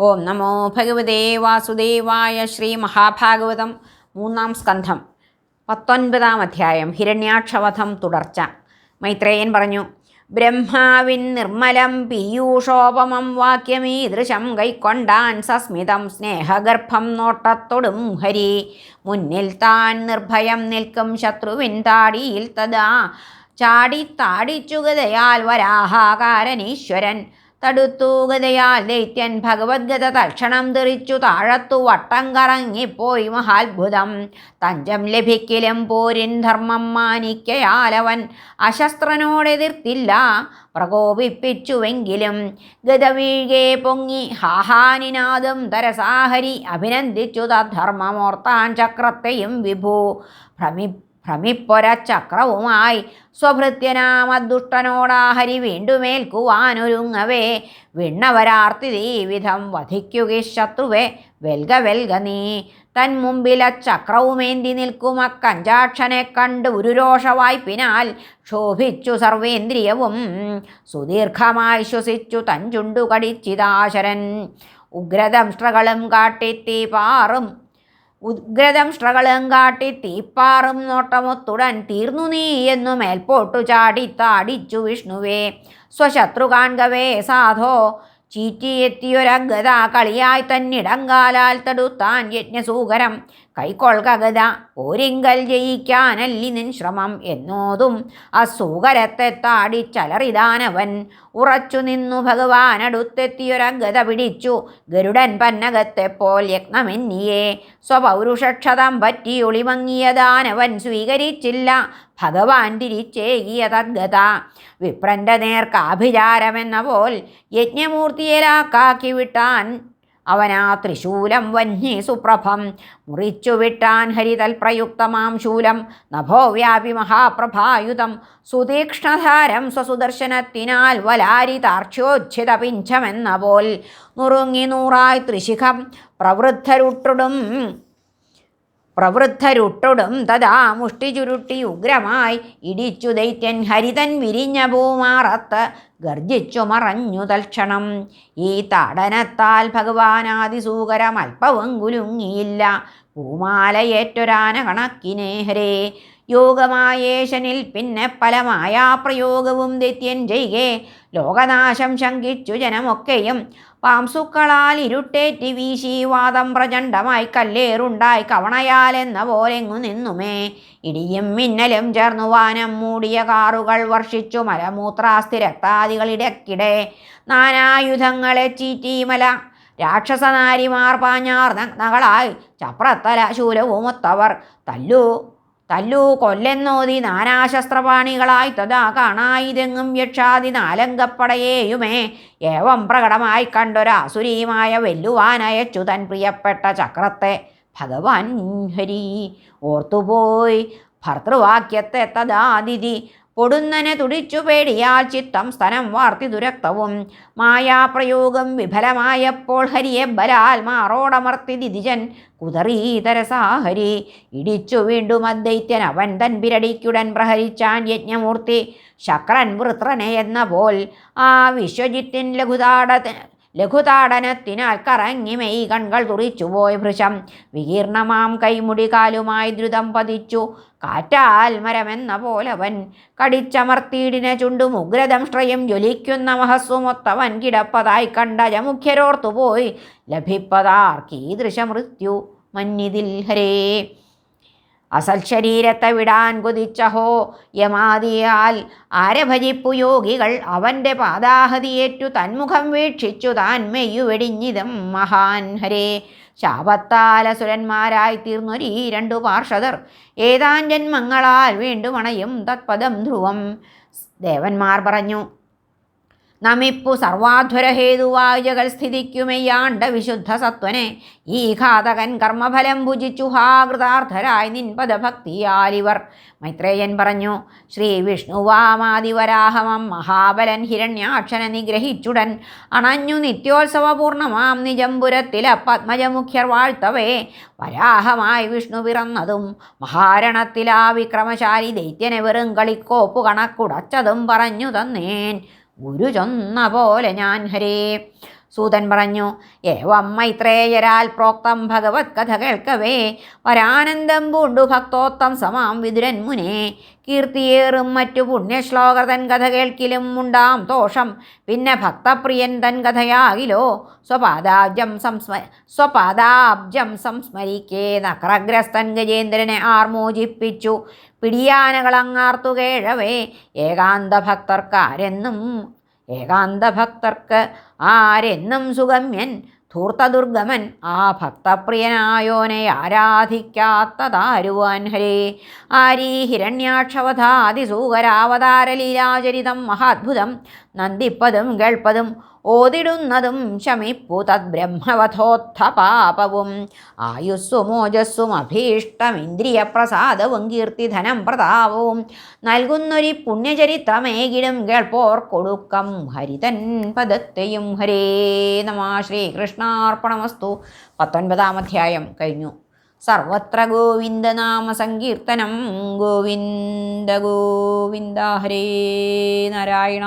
ഓം നമോ ഭഗവതേ വാസുദേവായ ശ്രീ മഹാഭാഗവതം മൂന്നാം സ്കന്ധം പത്തൊൻപതാം അധ്യായം ഹിരണ്യാക്ഷവധം തുടർച്ച. മൈത്രേയൻ പറഞ്ഞു ബ്രഹ്മാവിൻ നിർമ്മലം പീയൂഷോപമം വാക്യമീദൃശം കൈക്കൊണ്ടാൻ സസ്മിതം സ്നേഹഗർഭം നോട്ടത്തൊടും ഹരി. മുന്നിൽ താൻ നിർഭയം നിൽക്കും ശത്രുവിൻ താടിയിൽ തദാ ചാടി താടിച്ചുകതയാൽ വരാഹാകാരനീശ്വരൻ. തടുത്തൂകതയാൽ ദൈത്യൻ ഭഗവത്ഗത തക്ഷണം തെറിച്ചു താഴത്തു വട്ടം കറങ്ങിപ്പോയി മഹാത്ഭുതം. തഞ്ചം ലഭിക്കലും പോരിൻ ധർമ്മം മാനിക്കയാലവൻ അശസ്ത്രനോടെതിർത്തില്ല. പ്രകോപിപ്പിച്ചുവെങ്കിലും ഗതവീഴെ പൊങ്ങി ഹാഹാനിനാദം തരസാഹരി അഭിനന്ദിച്ചു തദ്ധർമ്മമോർത്താൻ ചക്രത്തെയും വിഭു. ഭ്രമി ഭ്രമിപ്പൊര ചക്രവുമായി സ്വഭൃത്യനാമദുഷ്ടനോടാഹരി വീണ്ടുമേൽക്കുവാനൊരുങ്ങവേ. വിണ്ണവരാർത്തി ദീവിധം വധിക്കുക ശത്രുവെ. വെൽക വെൽക നീ. തൻ മുമ്പില ചക്രവുമേന്തി നിൽക്കും അക്കഞ്ചാക്ഷനെ കണ്ട് ഉരുരോഷവായ്പിനാൽ ക്ഷോഭിച്ചു സർവേന്ദ്രിയവും. സുദീർഘമായി ശ്വസിച്ചു തൻ കടിച്ചിതാശരൻ ഉഗ്രദംഷ്ട്രകളും കാട്ടിത്തീ പാറും ഉഗ്രദംഷ്ട്രകളും കാട്ടി തീപ്പാറും നോട്ടമൊത്തുടൻ തീർന്നു നീ എന്നു മേൽപോട്ടു ചാടി താടിച്ചു വിഷ്ണുവേ. സ്വശത്രു കാൺകവേ സാധോ ചീറ്റിയെത്തിയൊരഗത കളിയായി തന്നിടങ്കാലാൽ തടുത്താൻ യജ്ഞസൂകരം കൈക്കൊൾകഗത ഒരിങ്കൽ ജയിക്കാനല്ലി നിൻ ശ്രമം എന്നോതും അസൂകരത്തെ താടി ചലറിതാനവൻ. ഉറച്ചു നിന്നു ഭഗവാനടുത്തെത്തിയൊരഗത പിടിച്ചു. ഗരുഡൻ പന്നകത്തെപ്പോൾ യജ്ഞമെന്നിയെ. സ്വപൗരുഷക്ഷതം പറ്റി ഒളിമങ്ങിയതാനവൻ സ്വീകരിച്ചില്ല. ഭഗവാൻ തിരിച്ചേകിയ വിപ്രന്റെ നേർക്കാഭിചാരമെന്ന പോൽ യജ്ഞമൂർത്തിയരാക്കാക്കി വിട്ടാൻ അവനാ ത്രിശൂലം വന്യേ സുപ്രഭം. മുറിച്ചു വിട്ടാൻ ഹരിതൽപ്രയുക്തമാം ശൂലം. നഭോവ്യാപി മഹാപ്രഭായുധം. സുതീക്ഷ്ണധാരം സ്വസുദർശനത്തിനാൽ വലാരിതാർക്ഷ്യോച്ഛിത പിഞ്ചമെന്ന പോൽ. നുറുങ്ങി നൂറായി ത്രിശിഖം. പ്രവൃദ്ധരുട്ടുടും പ്രവൃദ്ധരുട്ടൊടും തഥാ മുഷ്ടി ചുരുട്ടി ഉഗ്രമായി ഇടിച്ചു ദൈത്യൻ ഹരിതൻ വിരിഞ്ഞ പൂമാറത്ത് ഗർജിച്ചു മറഞ്ഞു തൽക്ഷണം. ഈ താടനത്താൽ ഭഗവാനാദിസൂകരം അല്പവും കുലുങ്ങിയില്ല. പൂമാലയേറ്റൊരാന കണക്കിനേ ഹരേ യോഗമായേശനിൽ പിന്നെ ഫലമായ പ്രയോഗവും ദിത്യൻ ചെയ്യേ. ലോകനാശം ശങ്കിച്ചു ജനമൊക്കെയും പാംസുക്കളാൽ ഇരുട്ടേറ്റി വീശി വാദം പ്രചണ്ഡമായി കല്ലേറുണ്ടായി കവണയാലെന്ന പോലെങ്ങു നിന്നുമേ. ഇടിയും മിന്നലും ചേർന്നു വാനം മൂടിയ കാറുകൾ വർഷിച്ചു മലമൂത്രാസ്ഥിരക്താദികളിടക്കിടെ നാനായുധങ്ങളെ ചീറ്റീമല രാക്ഷസനാരിമാർ പാഞ്ഞാർ നഗ്നകളായി ചപ്രത്തല ശൂലവുമൊത്തവർ തല്ലു തല്ലു കൊല്ലെന്നോതി നാനാശസ്ത്രപാണികളായി തഥാ കാണായിതെങ്ങും യക്ഷാദി നാലങ്കപ്പടയേയുമേ. ഏവം പ്രകടമായി കണ്ടൊരാസുരീമായ വെല്ലുവാനയച്ചു തൻ പ്രിയപ്പെട്ട ചക്രത്തെ. ഭഗവാൻ ഹരി ഓർത്തുപോയി. ഭർത്തൃവാക്യത്തെ തഥാതിഥി പൊടുന്നനെ തുടിച്ചു പേടിയാൽ ചിത്തം സ്ഥലം വാർത്തി ദുരക്തവും. മായാപ്രയോഗം വിഫലമായപ്പോൾ ഹരിയെ ബലാൽ മാറോടമർത്തി ദിതിജൻ കുതറീതരസാഹരി ഇടിച്ചു വീണ്ടും അദ്വൈത്യൻ അവൻ തൻ പിരടിക്കുടൻ പ്രഹരിച്ചാൻ യജ്ഞമൂർത്തി ശക്രൻ വൃത്രനെ എന്ന പോൽ ആ വിശ്വജിത്തിൻ ലഘുതാട ലഘുതാടനത്തിനാൽ കറങ്ങി മെയ് കൺകൾ തുറിച്ചുപോയ ഭൃശം വികീർണമാം കൈമുടി കാലുമായി ദ്രുതം പതിച്ചു. കാറ്റാൽ മരമെന്ന പോലവൻ കടിച്ചമർത്തീടിനെ ചുണ്ടും ഉഗ്രദംഷ്ട്രയും ജ്വലിക്കുന്ന മഹസ്വമൊത്തവൻ കിടപ്പതായി കണ്ടജമുഖ്യരോർത്തുപോയി ലഭിപ്പതാർക്കീദൃശ മൃത്യു മഞ്ഞിതിൽ ഹരേ. അസൽ ശരീരത്തെ വിടാൻ കുതിച്ചഹോ യമാദിയാൽ ആരെ ഭജിപ്പു യോഗികൾ അവന്റെ പാദാഹതിയേറ്റു തന്മുഖം വീക്ഷിച്ചു താൻ മെയ്യു വെടിഞ്ഞിതം മഹാൻ ഹരേ. ശാപത്താലസുരന്മാരായി തീർന്നൊരീ രണ്ടു പാർഷദർ ഏതാൻ ജന്മങ്ങളാൽ വീണ്ടും അണയും തത്പദം ധ്രുവം. ദേവന്മാർ പറഞ്ഞു നമിപ്പു സർവാധ്വരഹേതുവായ ജഗൽ സ്ഥിതിക്കുമെയ്യാണ്ട വിശുദ്ധ സത്വനെ ഈ ഘാതകൻ കർമ്മഫലം ഭുജിച്ചു ഹാകൃതാർത്ഥരായി നിൻപദഭക്തിയാലിവർ. മൈത്രേയൻ പറഞ്ഞു ശ്രീ വിഷ്ണുവാമാദിവരാഹമം മഹാബലൻ ഹിരണ്യാക്ഷനെ നിഗ്രഹിച്ചുടൻ അണഞ്ഞു നിത്യോത്സവപൂർണമാം നിജംപുരത്തില പത്മജമുഖ്യർ വാഴ്ത്തവേ. വരാഹമായി വിഷ്ണു പിറന്നതും മഹാരണത്തിലാ വിക്രമശാലി ദൈത്യനെ വെറും കളിക്കോപ്പു കണക്കുടച്ചതും പറഞ്ഞു തന്നേൻ. ഗുരു ചൊന്ന പോലെ ഞാൻ ഹരേ. സൂതൻ പറഞ്ഞു ഏവം മൈത്രേയരാൽ പ്രോക്തം ഭഗവത് കഥ കേൾക്കവേ. പരാനന്ദം പൂണ്ടു ഭക്തോത്തം സമാം വിതുരൻ മുനെ. കീർത്തിയേറും മറ്റു പുണ്യശ്ലോകർ തൻ കഥ കേൾക്കിലും ഉണ്ടാം ദോഷം പിന്നെ ഭക്തപ്രിയൻ തൻ കഥയാകിലോ. സ്വപാദാബ്ജം സംസ്മ സ്വപാദാബ്ജം സംസ്മരിക്കേ. നക്രഗ്രസ്തൻ ഗജേന്ദ്രനെ ആർമോചിപ്പിച്ചു. പിടിയാനകളങ്ങാർത്തു കേഴവേ. ഏകാന്ത ഭക്തർക്കാരെന്നും ആരെന്നും സുഗമ്യൻ ധൂർത്തദുർഗമൻ ആ ഭക്തപ്രിയനായോനെ ആരാധിക്കാത്തതാരുവാൻ ഹരേ. ആരീ ഹിരണ്യാക്ഷവധാതിസൂകരാവതാരലീലാചരിതം മഹാത്ഭുതം നന്ദിപ്പതും കേൾപ്പതും ഓതിടുന്നതും ശമിപ്പു തദ്ബ്രഹ്മവധോത്ഥ പാപവും ആയുസ്സും ഓജസ്സും അഭീഷ്ടം ഇന്ദ്രിയപ്രസാദവും കീർത്തിധനം പ്രതാപവും. നൽകുന്നൊരു പുണ്യചരിത്രമേകിടും കേൾപ്പോർ കൊടുക്കം ഹരിതൻ പദത്തെയും ഹരേ നമ ശ്രീകൃഷ്ണാർപ്പണമസ്തു. പത്തൊൻപതാം അധ്യായം കഴിഞ്ഞു. സർവത്ര ഗോവിന്ദനാമ സങ്കീർത്തനം. ഗോവിന്ദ ഗോവിന്ദ ഹരേ നാരായണ.